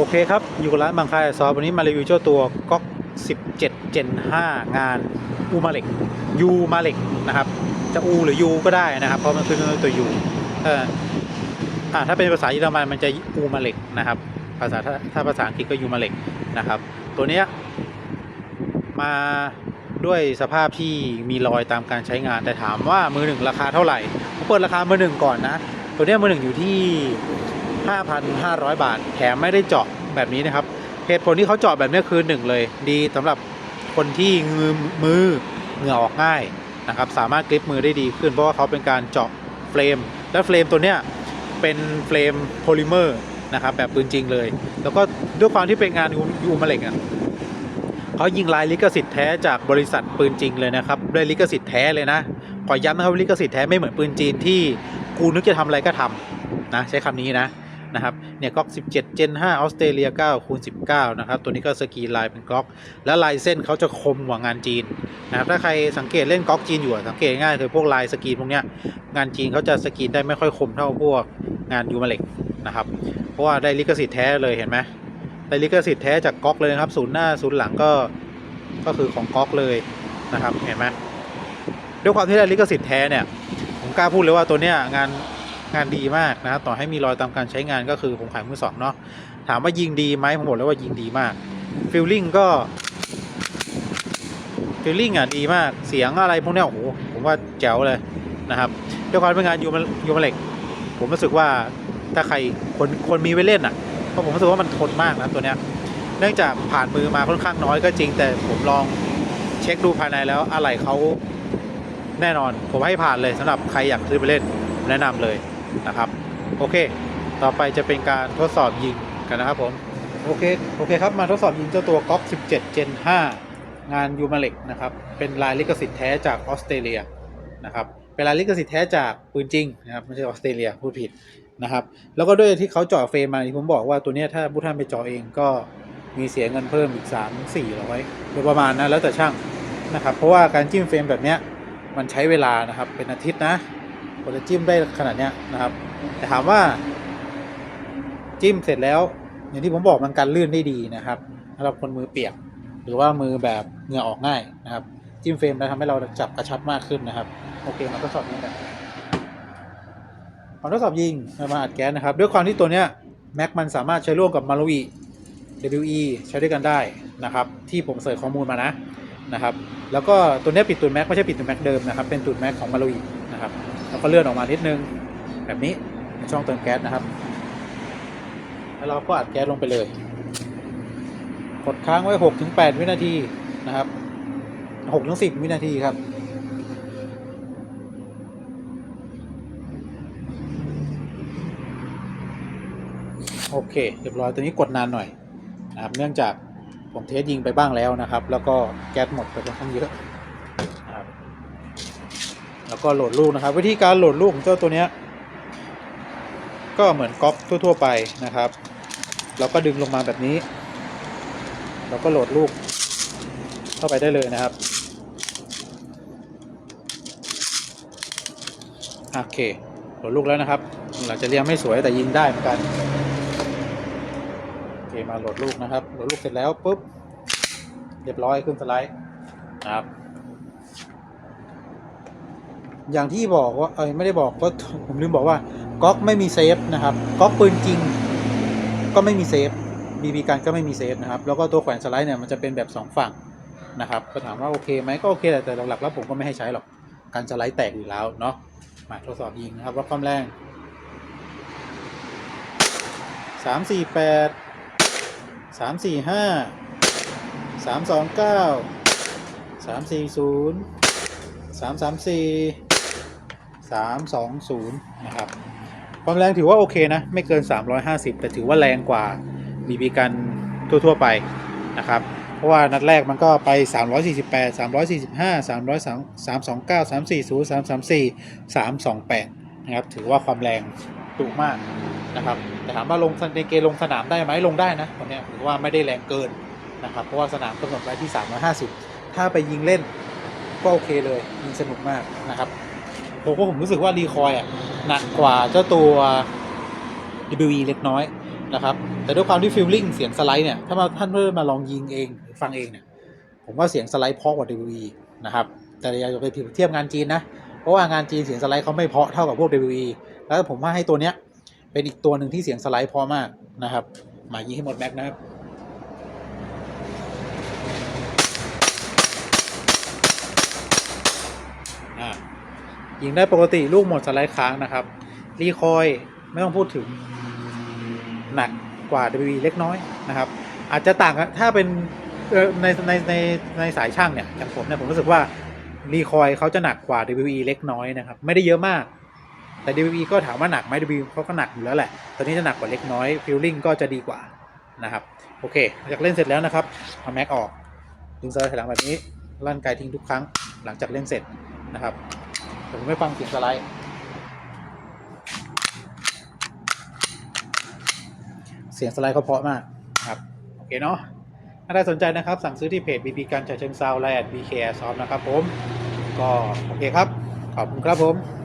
โอเคครับ อยู่กับร้านบางคายซอฟวันนี้มารีวิวเจ้าตัวก๊อก 17 Gen 5 งานอูมาเล็กยูมาเล็กนะครับ จะอูหรือยูก็ได้นะครับ เพราะมันขึ้นด้วยตัวยูเอออ่าถ้าเป็นภาษาเยอรมันมันจะอูมาเล็กนะครับ ภาษาถ้าถ้าภาษาอังกฤษก็ยูมาเล็กนะครับ ตัวเนี้ยมาด้วยสภาพที่มีรอยตามการใช้งาน แต่ถามว่ามือหนึ่งราคาเท่าไหร่ผมเปิดราคามือหนึ่งก่อนนะ ตัวเนี้ยมือหนึ่งอยู่ที่ 5,500 บาท แถมไม่ได้เจาะแบบนี้นะครับ เหตุผลที่เขาเจาะแบบนี้คือหนึ่งเลย ดีสำหรับคนที่งือมือเหงื่อออกง่ายนะครับ สามารถกริปมือได้ดีขึ้น เพราะว่าเขาเป็นการเจาะเฟรม และเฟรมตัวเนี้ยเป็นเฟรมโพลิเมอร์นะครับแบบปืนจริงเลย แล้วก็ด้วยความที่เป็นงานยูมาเล็กอะเขายิงลายลิขสิทธิ์แท้จากบริษัทปืนจริงเลยนะครับด้วยลิขสิทธิ์แท้เลยนะขอย้ำนะครับลิขสิทธิ์แท้ไม่เหมือนปืนจีนที่กูนึกจะทำอะไรก็ทำนะใช้คำนี้นะ นะครับเนี่ยก๊อก 17 Gen 5ออสเตรเลีย9คูณ19 นะครับ ตัวนี้ก็สกีลายเป็นก๊อก และลายเส้นเขาจะคมกว่างานจีนนะครับถ้าใครสังเกตเล่นก๊อกจีนอยู่สังเกตง่ายคือพวกลายสกีพวกเนี้ยงานจีนเขาจะสกีได้ไม่ค่อยคมเท่าพวกงานยูมาเล็กนะครับเพราะว่าได้ลิขสิทธิ์แท้เลยเห็นไหมได้ลิขสิทธิ์แท้จากก๊อกเลยครับศูนย์หน้าศูนย์หลังก็ก็คือของก๊อกเลยนะครับเห็นไหมด้วยความที่ได้ลิขสิทธิ์แท้เนี่ยผมกล้าพูดเลยว่าตัวเนี้ยงาน งานดีมากนะต่อให้มีรอยตามการใช้งานก็คือผมขายมือสองเนาะถามว่ายิงดีไหมผมบอกเลยว่ายิงดีมากฟิลลิ่งก็ฟิลลิ่งอะดีมากเสียงอะไรพวกนี้โอ้โหผมว่าแจ๋วเลยนะครับด้วยความเป็นงานยูมยูมาเล็กผมรู้สึกว่าถ้าใครคนคนมีไว้เล่นอะเพราะผมรู้สึกว่ามันทนมากนะตัวเนี้ยเนื่องจากผ่านมือมาค่อนข้างน้อยก็จริง แต่ผมลองเช็คดูภายในแล้วอะไรเขาแน่นอน ผมให้ผ่านเลยสำหรับใครอยากซื้อไปเล่นแนะนำเลย นะครับ โอเค ต่อไปจะเป็นการทดสอบยิงกันนะครับผมโอเคโอเคครับมาทดสอบยิงเจ้าตัวก๊อก17 Gen 5 งานยูมาเล็กนะครับเป็นลายลิขสิทธิ์แท้จากออสเตรเลียนะครับเป็นลายลิขสิทธิ์แท้จากปืนจริงนะครับไม่ใช่ออสเตรเลียพูดผิดนะครับแล้วก็ด้วยที่เขาเจาะเฟรมมาที่ผมบอกว่าตัวเนี้ยถ้าผู้ท่านไปเจาะเองก็มีเสียเงินเพิ่มอีก 3 4ร้อยโดยประมาณนะแล้วแต่ช่างนะครับเพราะว่าการจิ้มเฟรมแบบเนี้ยมันใช้เวลานะครับเป็นอาทิตย์นะ ว่าจะจิ้มได้ขนาดเนี้ยนะครับ แต่ถามว่า จิ้มเสร็จแล้ว อย่างที่ผมบอกมันกันลื่นได้ดีนะครับสำหรับคนมือเปียก หรือว่ามือแบบเหงื่อออกง่ายนะครับ จิ้มเฟรมแล้วทำให้เราจับกระชับมากขึ้นนะครับ โอเคมาทดสอบยิงกันมาทดสอบยิงมาอัดแก๊สนะครับ ด้วยความที่ตัวเนี้ยแม็กมันสามารถใช้ร่วมกับมารุอี WE ใช้ด้วยกันได้นะครับ ที่ผมเสิร์ชข้อมูลมานะนะครับ แล้วก็ตัวนี้ปิดตูดแม็กไม่ใช่ปิดตูดแม็กเดิมนะครับ เป็นตูดแม็กของมารุอีนะครับ แล้วก็เลื่อนออกมานิดนึง แบบนี้ในช่องเติมแก๊สนะครับ แล้วเราก็อัดแก๊สลงไปเลย กดค้างไว้6ถึง8วินาทีนะครับ6ถึง10วินาทีครับโอเคเรียบร้อยตัวนี้กดนานหน่อยนะครับเนื่องจากผมเทสยิงไปบ้างแล้วนะครับ แล้วก็แก๊สหมดไปค่อนข้างเยอะ แล้วก็โหลดลูกนะครับ วิธีการโหลดลูกของเจ้าตัวเนี้ยก็เหมือนก๊อปทั่ว ๆ ไปนะครับเราก็ดึงลงมาแบบนี้ เราก็โหลดลูกเข้าไปได้เลยนะครับโอเคโหลดลูกแล้วนะครับหลังจะเรียงไม่สวยแต่ยิงได้เหมือนกันโอเคมาโหลดลูกนะครับโหลดลูกเสร็จแล้วปุ๊บเรียบร้อยขึ้นสไลด์นะครับ อย่างที่บอกว่าเอ้ยไม่ได้บอกก็ผมลืมบอกว่าก๊อกไม่มีเซฟนะครับก๊อกปืนจริง ก็ไม่มีเซฟบีบีกันก็ไม่มีเซฟนะครับ แล้วก็ตัวแขวนสไลด์เนี่ยมันจะเป็นแบบสองฝั่งนะครับก็ถามว่าโอเคไหมก็โอเคแหละแต่หลักๆแล้วผมก็ไม่ให้ใช้หรอกการสไลด์แตกอยู่แล้วเนาะมาทดสอบยิงนะครับวัดความแรงสามสี่แปดสามสี่ห้าสามสองเก้าสามสี่ศูนย์สามสามสี่ สามสองศูนย์นะครับ ความแรงถือว่าโอเคนะ ไม่เกิน 350 แต่ถือว่าแรงกว่าบีบีกันทั่ว ๆ ไปนะครับ เพราะว่านัดแรกมันก็ไป 348 345 300 329 340 334 328 นะครับ ถือว่าความแรงดุมากนะครับ แต่ถามว่าลงในเกมลงสนามได้ไหมลงได้นะตอนนี้ถือว่าไม่ได้แรงเกินนะครับ เพราะว่าสนามกำหนดไว้ที่ 350 ถ้าไปยิงเล่นก็โอเคเลยยิงสนุกมากนะครับ ผมก็ผมรู้สึกว่ารีคอยอะหนักกว่าเจ้าตัว WE เล็กน้อยนะครับ แต่ด้วยความที่ฟิลลิ่งเสียงสไลด์เนี่ย ถ้ามาท่านเพื่อมาลองยิงเองหรือฟังเองเนี่ย ผมว่าเสียงสไลด์เพราะกว่า WE นะครับ แต่อย่าไปเทียบงานจีนนะ เพราะว่างานจีนเสียงสไลด์เขาไม่เพราะเท่ากับพวก WE แล้วผมว่าให้ตัวเนี้ยเป็นอีกตัวหนึ่งที่เสียงสไลด์เพราะมากนะครับมายิงให้หมดแม็กนะครับ ยิงได้ปกติลูกหมดสไลด์ค้างนะครับ รีคอยไม่ต้องพูดถึง หนักกว่า WWE เล็กน้อยนะครับ อาจจะต่างกันถ้าเป็นในในในในสายช่างเนี่ยอย่างผมเนี่ยผมรู้สึกว่ารีคอยเขาจะหนักกว่า WWE เล็กน้อยนะครับ ไม่ได้เยอะมาก แต่ WWE ก็ถามว่าหนักไหม WWE เขาก็หนักอยู่แล้วแหละตอนนี้จะหนักกว่าเล็กน้อยฟิลลิ่งก็จะดีกว่านะครับ โอเคอยากเล่นเสร็จแล้วนะครับเอาแม็กออกดึงสไลด์ถอยหลังแบบนี้ลั่นไกลทิ้งทุกครั้งหลังจากเล่นเสร็จนะครับ แต่ผมไม่ฟังเสียงสไลด์เสียงสไลด์เขาเพราะมากครับโอเคเนาะถ้าใครสนใจนะครับ สั่งซื้อที่เพจ BB การฉะเชิงเซาไลน์ BK Airsoft นะครับผม ก็โอเคครับ ขอบคุณครับผม